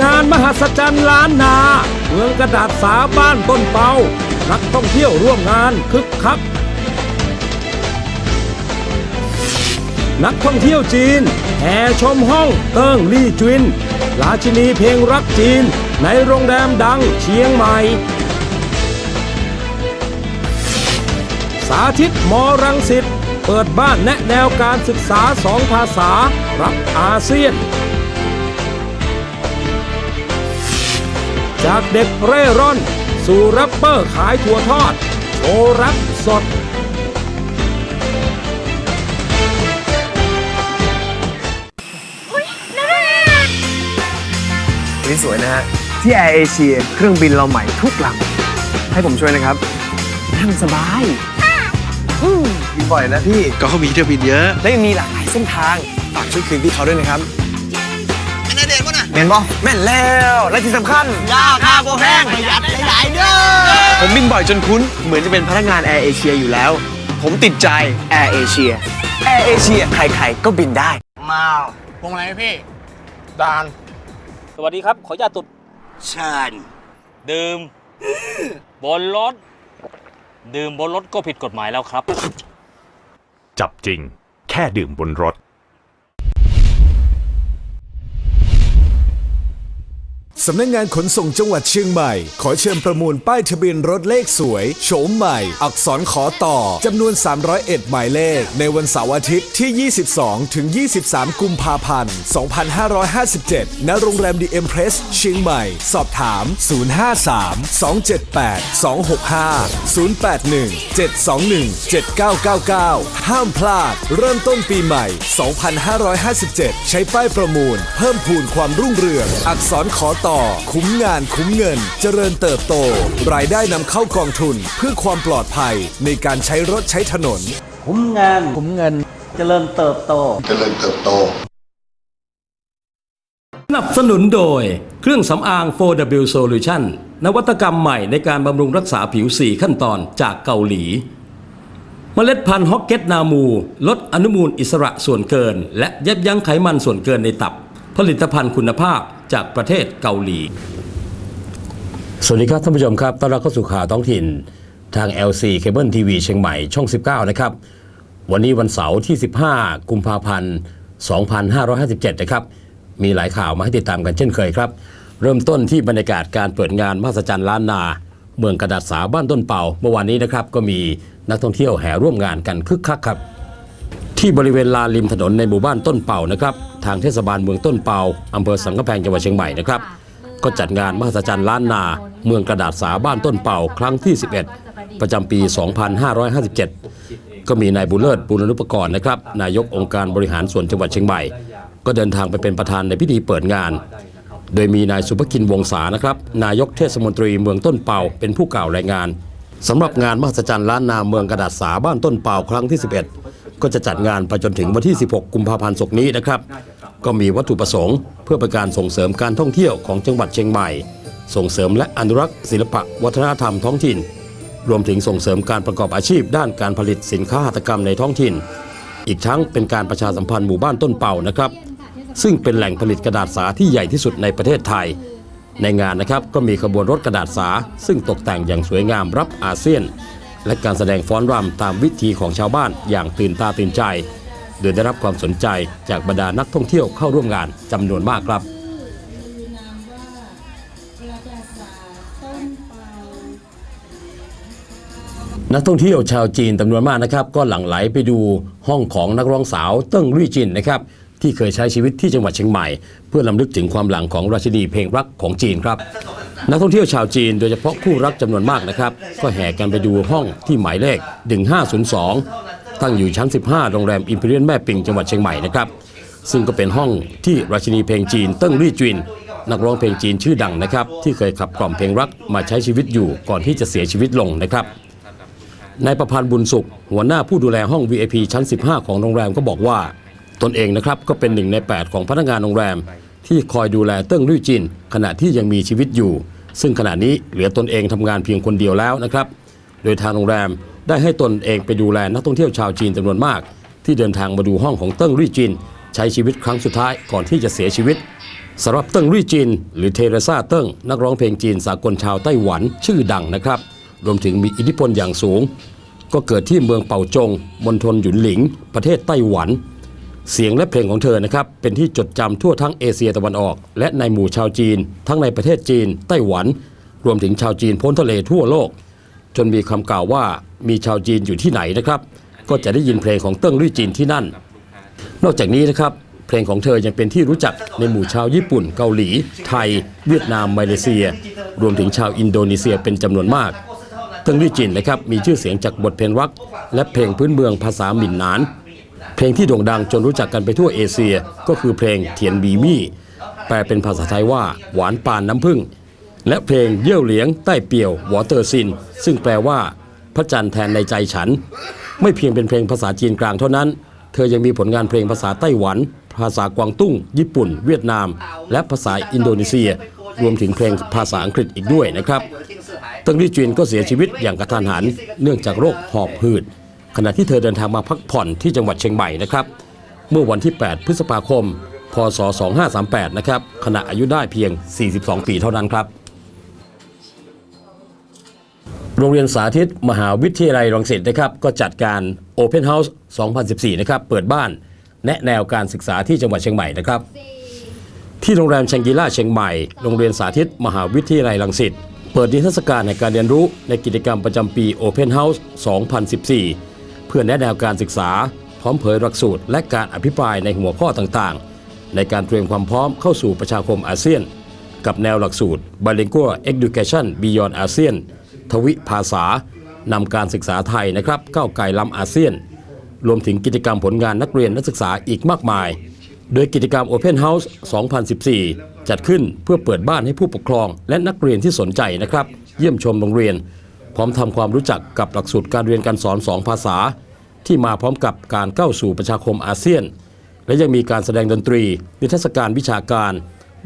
งานมหัศจรรย์ล้านนา เมืองกระดาษสาบ้านต้นเปานักท่องเที่ยวร่วมงานคึกคัก นักท่องเที่ยวจีนแห่ชมห้องเติ้งลี่จวินราชินีเพลงรักจีน ในโรงแรมดังเชียงใหม่ สาธิตมรังสิตเปิดบ้านแนะแนวการศึกษาสองภาษา รับอาเซียน จากเด็กเร่ร่อน สู่แรปเปอร์ขายถั่วทอด โชว์แรปสด นี่สวยนะฮะ ที่แอร์เอเชียเครื่องบินเราใหม่ทุกลำให้ผมช่วยนะครับนั่งสบายบินบ่อยนะพี่ ก็เขามีเที่ยวบินเยอะ และยังมีหลากหลายเส้นทางฝากช่วยคืนพี่เขาด้วยนะครับ แม่นบอแม่นแล้ว และที่สำคัญยาค่าโบแพงประหยัดหลายๆเด้อผมบินบ่อยจนคุ้น เหมือนจะเป็นพนักงานแอร์เอเชียอยู่แล้ว ผมติดใจแอร์เอเชียแอร์เอเชียใครๆก็บินได้ มาพวงอะไรพี่ ดาน สวัสดีครับ ขออนุญาตตุดเชิญดื่ม บนรถ ดื่มบนรถก็ผิดกฎหมายแล้วครับ จับจริง แค่ดื่มบนรถ สำนักงงานขนส่งจังหวัดเชียงใหม่ ขอเชิญประมูลป้ายทะเบียนรถเลขสวย โฉมใหม่ อักษรขอต่อจำนวน 301 หมายเลข ในวันเสาร์อาทิตย์ที่ 22 ถึง 23 กุมภาพันธ์ 2557 ณ โรงแรมดีเอ็มเพรสเชียงใหม่ สอบถาม 053 278 265 081 721 7999 ห้ามพลาด เริ่มต้นปีใหม่ 2557 ใช้ป้ายประมูล เพิ่มพูนความรุ่งเรือง อักษรขอต่อ คุ้มงานคุ้มเงิน เจริญเติบโต รายได้นำเข้ากองทุนเพื่อความปลอดภัยในการใช้รถใช้ถนน คุ้มงานคุ้มเงิน เจริญเติบโต เจริญเติบโต สนับสนุนโดย เครื่องสำอาง 4W Solution นวัตกรรมใหม่ในการบำรุงรักษาผิว 4 ขั้นตอนจากเกาหลี เมล็ดพันธุ์ฮอกเก็ตนามู ลดอนุมูลอิสระส่วนเกิน และยับยั้งไขมันส่วนเกินในตับ ผลิตภัณฑ์คุณภาพ จากประเทศเกาหลี สวัสดีครับท่านผู้ชมครับต้อนรับเข้าสู่ข่าวท้องถิ่นทาง LC Cable TV เชียงใหม่ช่อง 19 นะครับ วันนี้วันเสาร์ที่ 15 กุมภาพันธ์ 2557 นะครับ มีหลายข่าวมาให้ติดตามกันเช่นเคยครับ เริ่มต้นที่บรรยากาศการเปิดงานมหัศจรรย์ล้านนา เมืองกระดาษสาบ้านต้นเป่า เมื่อวานนี้นะครับก็มีนักท่องเที่ยวแห่ร่วมงานกันคึกคักครับ ที่บริเวณลานริมถนนในหมู่บ้านต้นเป่านะครับทางเทศบาลเมืองต้นเป่าอำเภอสังกะแพงจังหวัดเชียงใหม่นะครับก็จัดงานมหัศจรรย์ล้านนา เมืองกระดาษสาบ้านต้นเป่าครั้งที่ 11 ประจำปี 2557 ก็มีนายบุเลิศบุรณุปกรณ์นะครับนายกองค์การบริหารส่วนจังหวัดเชียงใหม่ ก็เดินทางไปเป็นประธานในพิธีเปิดงาน โดยมีนายสุภกินวงศานะครับนายกเทศมนตรีเมืองต้นเป่าเป็นผู้กล่าวรายงานสำหรับงานมหัศจรรย์ล้านนาเมืองกระดาษสาบ้านต้นเป่าครั้งที่ 11 ก็จะจัดงานไปจนถึงวันที่ 16 กุมภาพันธ์ศกนี้นะครับ ก็มีวัตถุประสงค์เพื่อเป็นการส่งเสริมการท่องเที่ยวของจังหวัดเชียงใหม่ ส่งเสริมและอนุรักษ์ศิลปะวัฒนธรรมท้องถิ่น รวมถึงส่งเสริมการประกอบอาชีพด้านการผลิตสินค้าหัตถกรรมในท้องถิ่น อีกทั้งเป็นการประชาสัมพันธ์หมู่บ้านต้นเป่านะครับ ซึ่งเป็นแหล่งผลิตกระดาษสาที่ใหญ่ที่สุดในประเทศไทย ในงานนะครับก็มีขบวนรถกระดาษสา ซึ่งตกแต่งอย่างสวยงามรับอาเซียน และการแสดงฟ้อนรำตามวิธีของชาวบ้านอย่างตื่นตาตื่นใจ โดยได้รับความสนใจจากบรรดานักท่องเที่ยวเข้าร่วมงานจำนวนมากครับนักท่องเที่ยวชาวจีนจำนวนมากนะครับ ก็หลั่งไหลไปดูห้องของนักร้องสาวเติ้งรี่จินนะครับ ที่เคยใช้ชีวิตที่จังหวัดเชียงใหม่ เพื่อลำลึกถึงความหลังของราชินีเพลงรักของจีนครับ นักท่องเที่ยวชาวจีนโดยเฉพาะคู่รักจำนวนมากนะครับ ก็แห่กันไปดูห้องที่หมายเลข 1502 ตั้งอยู่ชั้น 15 โรงแรมอิมพีเรียนแม่ปิงจังหวัดเชียงใหม่นะครับซึ่งก็เป็นห้องที่ราชินีเพลงจีนเติ้งรี่จินนักร้องเพลงจีนชื่อดังนะครับ ที่เคยขับกล่อมเพลงรักมาใช้ชีวิตอยู่ก่อนที่จะเสียชีวิตลงนะครับนายประพันธ์บุญสุข หัวหน้าผู้ดูแลห้อง VIP ชั้น 15 ของโรงแรมก็บอกว่า ตนเองนะครับก็เป็นหนึ่งใน 8 ของพนักงานโรงแรม ที่คอยดูแลเติ้งรี่จิน ขณะที่ยังมีชีวิตอยู่ ซึ่งขณะนี้เหลือตนเองทำงานเพียงคนเดียวแล้วนะครับ โดยทางโรงแรมได้ให้ตนเองไปดูแลนักท่องเที่ยวชาวจีนจำนวนมาก ที่เดินทางมาดูห้องของเติ้งรี่จิน ใช้ชีวิตครั้งสุดท้ายก่อนที่จะเสียชีวิตสำหรับเติ้งรี่จิน หรือเทเรซาเติ้งนักร้องเพลงจีนสากลชาวไต้หวันชื่อดังนะครับ รวมถึงมีอิทธิพลอย่างสูง ก็เกิดที่เมืองเป่าจงมณฑลหยุนหลิง ประเทศไต้หวัน เสียงและเพลงของเธอนะครับเป็นที่จดจำทั่วทั้งเอเชียตะวันออก และในหมู่ชาวจีน ทั้งในประเทศจีน ไต้หวัน รวมถึงชาวจีนพ้นทะเลทั่วโลก จนมีคำกล่าวว่ามีชาวจีนอยู่ที่ไหนนะครับ ก็จะได้ยินเพลงของเติ้งลี่จีนที่นั่น นอกจากนี้นะครับเพลงของเธอยังเป็นที่รู้จักในหมู่ชาวญี่ปุ่น เกาหลี ไทย เวียดนามมาเลเซีย รวมถึงชาวอินโดนีเซียเป็นจำนวนมากเติ้งลี่จินนะครับมีชื่อเสียงจากบทเพลงรักและเพลงพื้นเมืองภาษาหมิ่นหนาน เพลงที่โด่งดังจนรู้จักกันไปทั่วเอเชียก็คือเพลงเทียนบีมี่แปลเป็นภาษาไทยว่าหวานปานน้ำผึ้งและเพลงเยี่ยวเหลียงใต้เปียววอเตอร์ซิน ซึ่งแปลว่า พระจันทร์แทนในใจฉัน ไม่เพียงเป็นเพลงภาษาจีนกลางเท่านั้น เธอยังมีผลงานเพลงภาษาไต้หวัน ภาษากวางตุ้ง ญี่ปุ่น เวียดนาม และภาษาอินโดนีเซีย รวมถึงเพลงภาษาอังกฤษอีกด้วยนะครับติ้งลี่จวนก็เสียชีวิตอย่างกระทันหัน เนื่องจากโรคหอบหืด ขณะที่เธอเดินทางมาพักผ่อนที่จังหวัดเชียงใหม่นะครับ เมื่อวันที่ 8 พฤษภาคม พศ 2538 นะครับขณะอายุได้เพียง 42 ปีเท่านั้นครับ โรงเรียนสาธิตมหาวิทยาลัยรังสิตนะครับ ก็จัดการ Open House 2014 นะครับ เปิดบ้านแนะแนวการศึกษาที่จังหวัดเชียงใหม่นะครับ ที่โรงแรมแชงกีล่าเชียงใหม่ โรงเรียนสาธิต มหาวิทยาลัยรังสิตเปิดนิทรรศการในการเรียนรู้ในกิจกรรมประจำปี Open House 2014 พื่อแนะแนวการศึกษา พร้อมเผยหลักสูตร และการอภิปรายในหัวข้อต่างๆ ในการเตรียมความพร้อมเข้าสู่ประชาคมอาเซียน กับแนวหลักสูตร Bilingual Education Beyond ASEAN ทวิภาษานำการศึกษาไทยนะครับก้าวไกลล้ำอาเซียน รวมถึงกิจกรรมผลงานนักเรียนนักศึกษาอีกมากมาย โดยกิจกรรม Open House 2014 จัดขึ้นเพื่อเปิดบ้านให้ผู้ปกครอง และนักเรียนที่สนใจนะครับ เยี่ยมชมโรงเรียน พร้อมทำความรู้จักกับหลักสูตรการเรียนการสอน2ภาษา ที่มาพร้อมกับการก้าสู่ประชาคมอาเซียน และยังมีการแสดงดนตรี นิทรรศการวิชาการ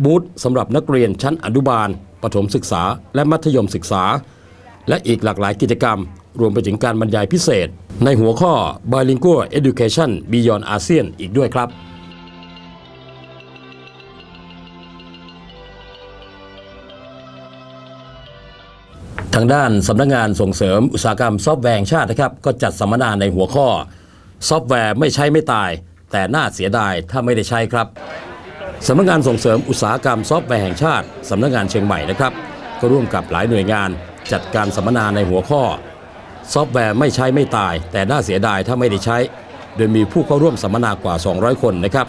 บูธสำหรับนักเรียนชั้นอนุบาล ประถมศึกษา และมัธยมศึกษา และอีกหลากหลายกิจกรรม รวมไปถึงการบรรยายพิเศษ ในหัวข้อ Bilingual Education Beyond ASEAN อีกด้วยครับ ทางด้านสำนักงานส่งเสริมอุตสาหกรรมซอฟต์แวร์ชาตินะครับ ก็จัดสัมมนาในหัวข้อ ซอฟต์แวร์ไม่ใช้ไม่ตาย แต่น่าเสียดายถ้าไม่ได้ใช้ครับสำนักงานส่งเสริมอุตสาหกรรมซอฟต์แวร์แห่งชาติสำนักงานเชียงใหม่นะครับ ก็ร่วมกับหลายหน่วยงานจัดการสัมมนาในหัวข้อ ซอฟต์แวร์ไม่ใช้ไม่ตาย แต่น่าเสียดายถ้าไม่ได้ใช้ โดยมีผู้เข้าร่วมสัมมนากว่า 200 คนนะครับ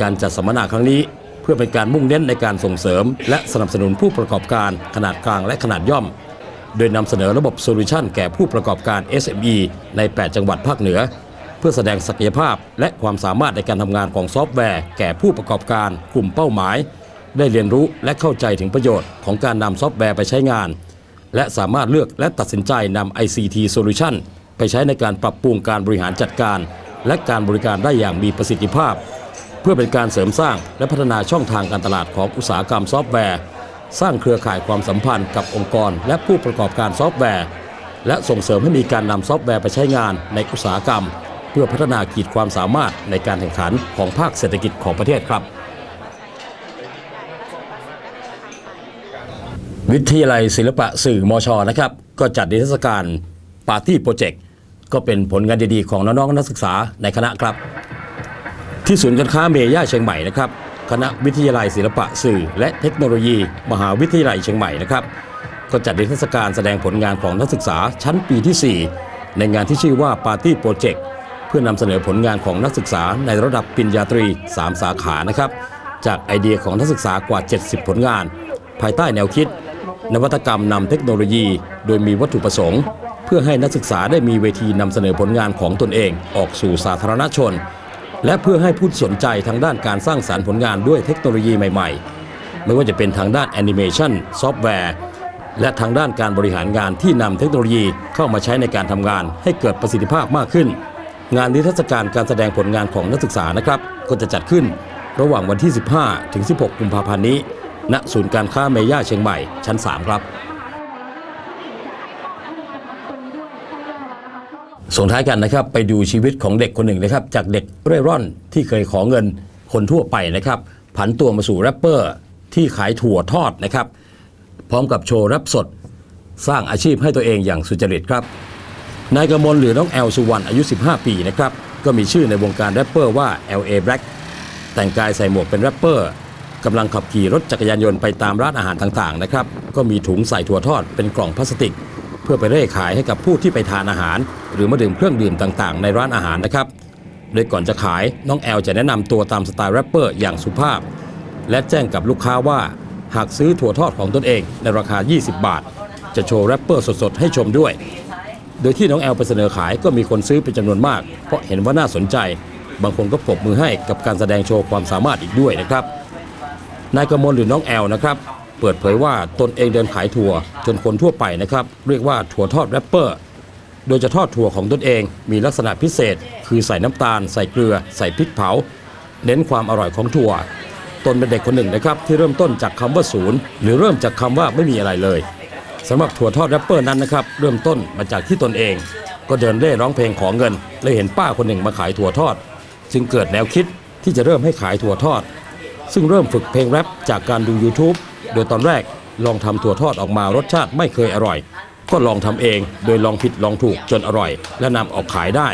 การจัดสัมมนาครั้งนี้เพื่อเป็นการมุ่งเน้นในการส่งเสริม และสนับสนุนผู้ประกอบการขนาดกลางและขนาดย่อม โดยนำเสนอระบบโซลูชันแก่ผู้ประกอบการ SME ใน 8 จังหวัดภาคเหนือ เพื่อแสดงศักยภาพและความสามารถในการทำงานของซอฟต์แวร์แก่ผู้ประกอบการกลุ่มเป้าหมาย ได้เรียนรู้และเข้าใจถึงประโยชน์ของการนำซอฟต์แวร์ไปใช้งาน และสามารถเลือกและตัดสินใจนำ ICT Solution ไปใช้ในการปรับปรุงการบริหารจัดการ และการบริการได้อย่างมีประสิทธิภาพ เพื่อเป็นการเสริมสร้างและพัฒนาช่องทางการตลาดของอุตสาหกรรมซอฟต์แวร์ สร้างเครือข่ายความสัมพันธ์กับองค์กร และผู้ประกอบการซอฟต์แวร์ และส่งเสริมให้มีการนำซอฟต์แวร์ไปใช้งานในอุตสาหกรรม เพื่อพัฒนาขีดความสามารถในการแข่งขันของภาคเศรษฐกิจของประเทศครับ วิทยาลัยศิลปะสื่อมชนะครับ ก็จัดนิทรรศการปาร์ตี้โปรเจกต์ก็เป็นผลงานดีๆของน้องๆนักศึกษาในคณะครับ ที่ศูนย์การค้าเมย่าเชียงใหม่นะครับ คณะวิทยาลัยศิลปะสื่อ และเทคโนโลยี มหาวิทยาลัยเชียงใหม่นะครับ ก็จัดนิทรรศการแสดงผลงานของนักศึกษาชั้นปีที่ 4 ในงานที่ชื่อว่าปาร์ตี้โปรเจกต์เพื่อนำเสนอผลงานของนักศึกษาในระดับปริญญาตรี 3 สาขานะครับ จากไอเดียของนักศึกษากว่า 70 ผลงาน ภายใต้แนวคิด นวัตกรรมนำเทคโนโลยี โดยมีวัตถุประสงค์ เพื่อให้นักศึกษาได้มีเวทีนำเสนอผลงานของตนเอง ออกสู่สาธารณชน และเพื่อให้ผู้สนใจทางด้านการสร้างสารรค์ผลงานด้วยเทคโนโลยีใหม่ๆ ไม่ว่าจะเป็นทางด้านแอนิเมชันซอฟต์แวร์และทางด้านการบริหารงานที่นำเทคโนโลยีเข้ามาใช้ในการทำงานให้เกิดประสิทธิภาพมากขึ้น งานนิทรรศการการแสดงผลงานของนักศึกษานะครับ ก็จะจัดขึ้นระหว่างวันที่ 15 ถึง 16 กุมภาพันธ์นี้ ณ ศูนย์การค้าเมย่าเชียงใหม่ชั้น 3 ครับ ส่งท้ายกันนะครับไปดูชีวิตของเด็กคนหนึ่งนะครับ จากเด็กเร่ร่อนที่เคยขอเงินคนทั่วไปนะครับ ผันตัวมาสู่แรปเปอร์ที่ขายถั่วทอดนะครับ พร้อมกับโชว์แรปสด สร้างอาชีพให้ตัวเองอย่างสุจริตครับนายกมลหรือน้องแอลสุวรรณอายุ 15 ปีนะครับก็มีชื่อในวงการแรปเปอร์ว่า LA Black แต่งกายใส่หมวกเป็นแรปเปอร์กำลังขับขี่รถจักรยานยนต์ไปตามร้านอาหารต่างๆนะครับก็มีถุงใส่ถั่วทอดเป็นกล่องพลาสติก พื่อไปเร่ขายให้กับผู้ที่ไปทานอาหาร หรือมาดื่มเครื่องดื่มต่างๆ ในร้านอาหารนะครับ โดยก่อนจะขายน้องแอลจะแนะนำตัวตามสไตล์แรปเปอร์อย่างสุภาพ และแจ้งกับลูกค้าว่า หากซื้อถั่วทอดของตนเองในราคา 20 บาท จะโชว์แรปเปอร์สดๆ ให้ชมด้วย โดยที่น้องแอลไปเสนอขายก็มีคนซื้อเป็นจำนวนมาก เพราะเห็นว่าน่าสนใจ บางคนก็ปรบมือให้กับการแสดงโชว์ความสามารถอีกด้วยนะครับนายกมลหรือน้องแอลนะครับ เปิดเผยว่าตนเองเดินขายถั่ว จนคนทั่วไปนะครับ เรียกว่าถั่วทอดแรปเปอร์ โดยจะทอดถั่วของตนเองมีลักษณะพิเศษ คือใส่น้ำตาล ใส่เกลือ ใส่พริกเผา เน้นความอร่อยของถั่ว ตนเป็นเด็กคนหนึ่งนะครับ ที่เริ่มต้นจากคำว่าศูนย์หรือเริ่มจากคำว่าไม่มีอะไรเลยสำหรับถั่วทอดแรปเปอร์นั้นนะครับเริ่มต้นมาจากที่ตนเอง ก็เดินเร่ร้องเพลงขอเงินและเห็นป้าคนหนึ่งมาขายถั่วทอด จึงเกิดแนวคิดที่จะเริ่มให้ขายถั่วทอด ซึ่งเริ่มฝึกเพลงแรปจากการดู YouTube โดยตอนแรกลองทำถั่วทอดออกมารสชาติไม่เคยอร่อย ก็ลองทำเองโดยลองผิดลองถูกจนอร่อย และนำออกขายได้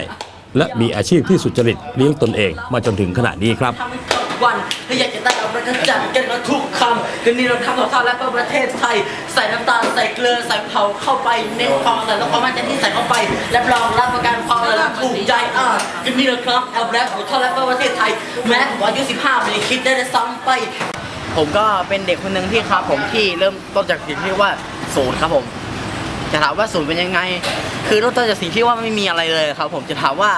และมีอาชีพที่สุจริตเลี้ยงตนเองมาจนถึงขณะนี้ครับ วันถ้าอยากจะได้เอาไปก็จัดกันมาทุกคำคืนนี้เราทำของทอดและเพื่อประเทศไทย ใส่น้ำตาลใส่เกลือใส่เผาเข้าไปเน้นความอร่อยและความมั่นใจที่ใส่เข้าไปรับรองรับประกันความอร่อยถูกใจอะคืนนี้เราครับแอลแบล็คของทอดและเพื่อประเทศไทยแม้ผมอายุ 15ไม่ได้คิดได้เลยซ้ำไป ผมก็เป็นเด็กคนหนึ่งที่ครับผมที่เริ่มต้นจากสิ่งที่ว่าศูนย์ครับผม จะถามว่าศูนย์เป็นยังไง คือเริ่มต้นจากสิ่งที่ว่าไม่มีอะไรเลยครับ ผมจะถามว่า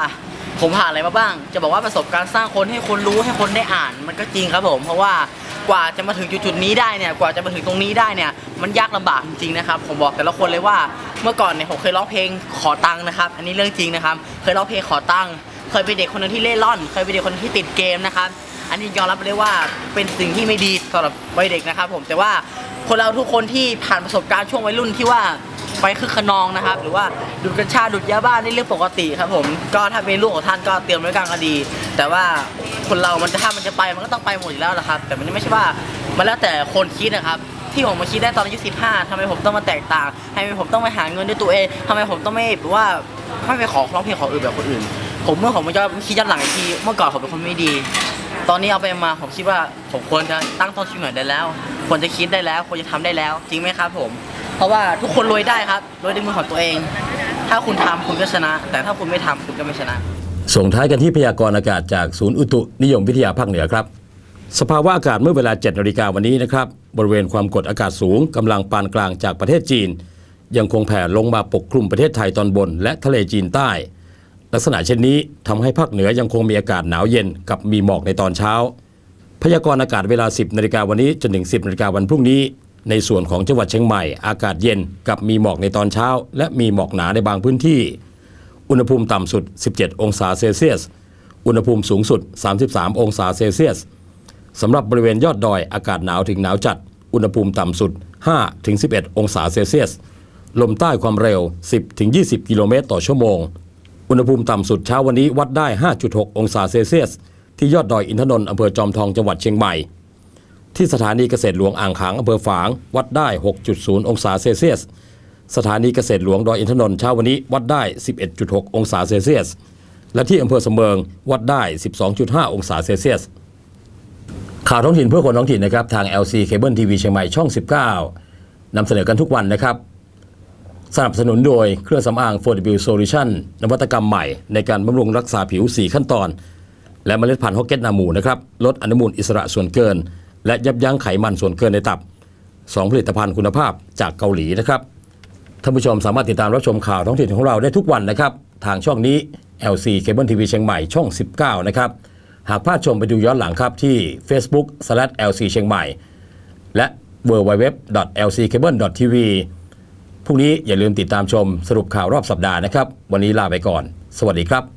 ผมผ่านอะไรมาบ้าง จะบอกว่าประสบการณ์สร้างคนให้คนรู้ให้คนได้อ่าน มันก็จริงครับผม เพราะว่ากว่าจะมาถึงจุดๆนี้ได้เนี่ย กว่าจะมาถึงตรงนี้ได้เนี่ย มันยากลำบากจริงๆนะครับ ผมบอกแต่ละคนเลยว่าเมื่อก่อนเนี่ยผมเคยร้องเพลงขอตังค์นะครับ อันนี้เรื่องจริงนะครับ เคยร้องเพลงขอตังค์ เคยเป็นเด็กคนหนึงที่เล่ร่อน เคยเป็นเด็กคนหนึงที่ติดเกมนะครับ อันนี้ยอมรับเลยว่าเป็นสิ่งที่ไม่ดีสำหรับวัยเด็กนะครับผมแต่ว่าคนเราทุกคนที่ผ่านประสบการณ์ช่วงวัยรุ่นที่ว่าไปคือขนองนะครับ หรือว่าดูดกัญชาดูดยาบ้านี่เรื่องปกติครับผมก็ถ้าเป็นลูกของท่านก็เตรียมไว้กลางก็ดี แต่ว่าคนเรามันจะถ้ามันจะไปมันก็ต้องไปหมดอยู่แล้วละครับ แต่มันไม่ใช่ว่ามันแล้วแต่คนคิดนะครับ ที่ผมมาคิดได้ตอนอายุ15ทำไมผมต้องมาแตกต่างทำไมผมต้องไปหาเงินด้วยตัวเองทำไมผมต้องไม่แบบว่าไม่ไปขอร้องเพลงของอื่นแบบคนอื่น ผมเมื่อผมมาย้อนคิดย้อนหลังอีกทีเมื่อก่อนผมเป็นคนไม่ดี ตอนนี้เอาไปมาผมคิดว่าผมควรจะตั้งต้นชีวิตใหม่ได้แล้ว ควรจะคิดได้แล้ว ควรจะทำได้แล้ว จริงไหมครับผม เพราะว่าทุกคนรวยได้ครับรวยด้วยมือของตัวเอง ถ้าคุณทำคุณก็ชนะ แต่ถ้าคุณไม่ทำคุณก็ไม่ชนะ ส่งท้ายกันที่พยากรณ์อากาศจากศูนย์อุตุนิยมวิทยาภาคเหนือครับ สภาวะอากาศเมื่อเวลา7นาฬิกาวันนี้นะครับบริเวณความกดอากาศสูงกำลังปานกลางจากประเทศจีน ยังคงแผ่ลงมาปกคลุมประเทศไทยตอนบน และทะเลจีนใต้ ลักษณะเช่นนี้ทำให้ภาคเหนือยังคงมีอากาศหนาวเย็นกับมีหมอกในตอนเช้า พยากรณ์อากาศเวลา 10นาฬิกาวันนี้จนถึง 10นาฬิกาวันพรุ่งนี้ ในส่วนของจังหวัดเชียงใหม่อากาศเย็นกับมีหมอกในตอนเช้า และมีหมอกหนาในบางพื้นที่ อุณหภูมิต่ำสุด 17 องศาเซลเซียส อุณหภูมิสูงสุด 33 องศาเซลเซียสสำหรับบริเวณยอดดอยอากาศหนาวถึงหนาวจัด อุณหภูมิต่ำสุด5ถึง11 องศาเซลเซียส ลมใต้ความเร็ว 10ถึง20 กิโลเมตรต่อชั่วโมง อุณหภูมิต่ำสุดเช้าวันนี้วัดได้ 5.6 องศาเซลเซียส ที่ยอดดอยอินทนนท์อำเภอจอมทองจังหวัดเชียงใหม่ ที่สถานีเกษตรหลวงอ่างขางอำเภอฝาง วัดได้ 6.0 องศาเซลเซียส สถานีเกษตรหลวงดอยอินทนนท์เช้าวันนี้วัดได้ 11.6 องศาเซลเซียส และที่อำเภอเสมิงวัดได้ 12.5 องศาเซลเซียส ข่าวท้องถิ่นเพื่อคนท้องถิ่นนะครับทาง LC Cable TV เชียงใหม่ช่อง 19นำเสนอกันทุกวันนะครับ สนับสนุนโดยเครื่องสำอาง 4W Solution นวัตกรรมใหม่ในการบำรุงรักษาผิว 4 ขั้นตอน และเมล็ดพันธุ์ฮอกเก็ตนามูนะครับลดอนุมูลอิสระส่วนเกิน และยับยั้งไขมันส่วนเกินในตับ 2 ผลิตภัณฑ์คุณภาพจากเกาหลีนะครับท่านผู้ชมสามารถติดตามรับชมข่าวท้องถิ่นของเราได้ทุกวันนะครับ ทางช่องนี้ LC Cable TV เชียงใหม่ช่อง 19 นะครับ หากพลาดชมไปดูย้อนหลังครับที่ Facebook LC เชียงใหม่ และ www.lccable.tv พรุ่งนี้อย่าลืมติดตามชมสรุปข่าวรอบสัปดาห์นะครับ วันนี้ลาไปก่อน สวัสดีครับ